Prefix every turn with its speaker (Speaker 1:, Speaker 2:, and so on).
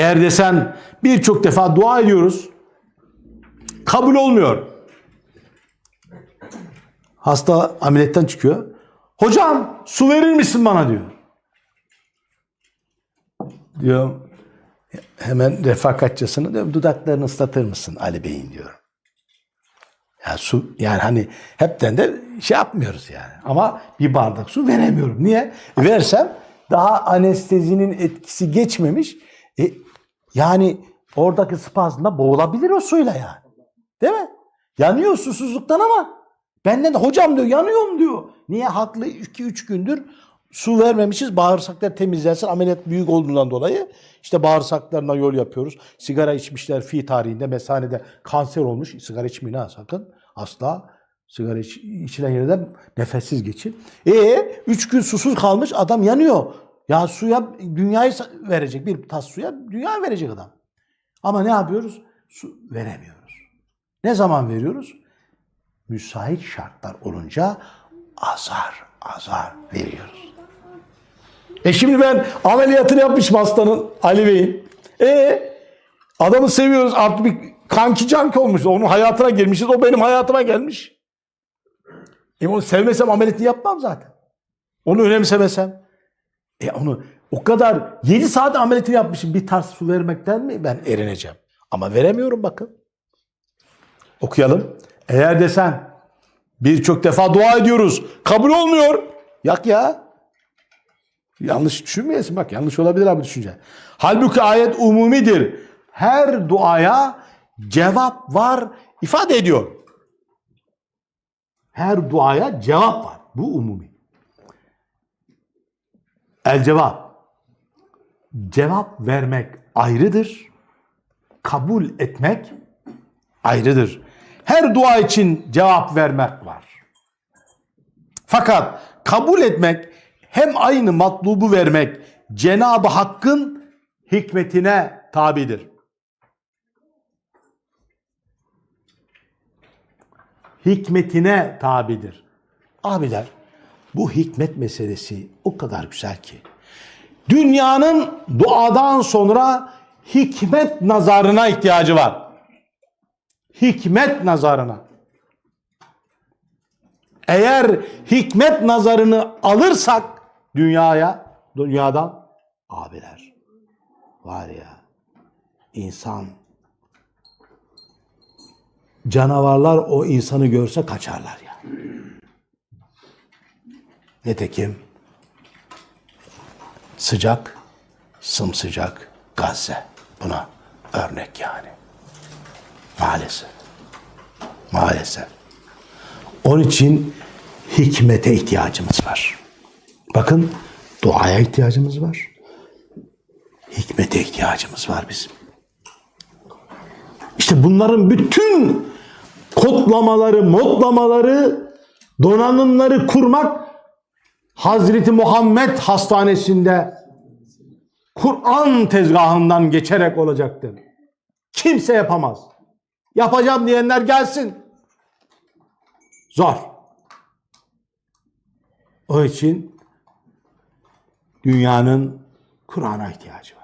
Speaker 1: Eğer desen birçok defa dua ediyoruz. Kabul olmuyor. Hasta ameliyattan çıkıyor. Hocam su verir misin bana diyor. Diyor hemen refakatçısını diyor dudaklarını ıslatır mısın Ali Bey'in diyor. Ya su yani hani hepten de şey yapmıyoruz yani. Ama bir bardak su veremiyorum. Niye? Versem daha anestezinin etkisi geçmemiş. E, yani oradaki spazmda boğulabilir o suyla yani. Değil mi? Yanıyor susuzluktan ama benden de hocam diyor yanıyorum diyor. Niye? Haklı 2-3 gündür su vermemişiz. Bağırsaklar temizlensin. Ameliyat büyük olduğundan dolayı işte bağırsaklarına yol yapıyoruz. Sigara içmişler fi tarihinde mesanede kanser olmuş. Sigara içmeyin ha sakın. Asla. Sigara iç, içilen yerde nefessiz geçin. E 3 gün susuz kalmış adam yanıyor. Ya suya dünyayı verecek. Bir tas suya dünya verecek adam. Ama ne yapıyoruz? Su veremiyoruz. Ne zaman veriyoruz? Müsait şartlar olunca azar azar veriyoruz. E şimdi ben ameliyatını yapmışım hastanın Ali Bey'in. E adamı seviyoruz artık bir kanki canki olmuş. Onun hayatına girmişiz. O benim hayatıma gelmiş. E onu sevmesem ameliyatını yapmam zaten. Onu önemsemesem. E onu o kadar 7 saat ameliyatını yapmışım. Bir tas su vermekten mi ben erineceğim? Ama veremiyorum bakın. Okuyalım. Eğer desen birçok defa dua ediyoruz. Kabul olmuyor. Yak ya. Yanlış düşünmeyesin bak yanlış olabilir abi düşünce. Halbuki ayet umumidir. Her duaya cevap var ifade ediyor. Her duaya cevap var. Bu umumi. El cevap. Cevap vermek ayrıdır. Kabul etmek ayrıdır. Her dua için cevap vermek var. Fakat kabul etmek hem aynı matlubu vermek Cenab-ı Hakk'ın hikmetine tabidir. Hikmetine tabidir. Abiler bu hikmet meselesi o kadar güzel ki. Dünyanın duadan sonra hikmet nazarına ihtiyacı var. Hikmet nazarına. Eğer hikmet nazarını alırsak dünyaya, dünyadan abiler var ya insan canavarlar o insanı görse kaçarlar ya. Nitekim sıcak, sımsıcak Gazze buna örnek yani. Maalesef. Maalesef. Onun için hikmete ihtiyacımız var. Bakın duaya ihtiyacımız var. Hikmete ihtiyacımız var bizim. İşte bunların bütün kodlamaları, modlamaları, donanımları kurmak Hazreti Muhammed Hastanesi'nde Kur'an tezgahından geçerek olacaktır. Kimse yapamaz. Yapacağım diyenler gelsin. Zor. O için dünyanın Kur'an'a ihtiyacı var.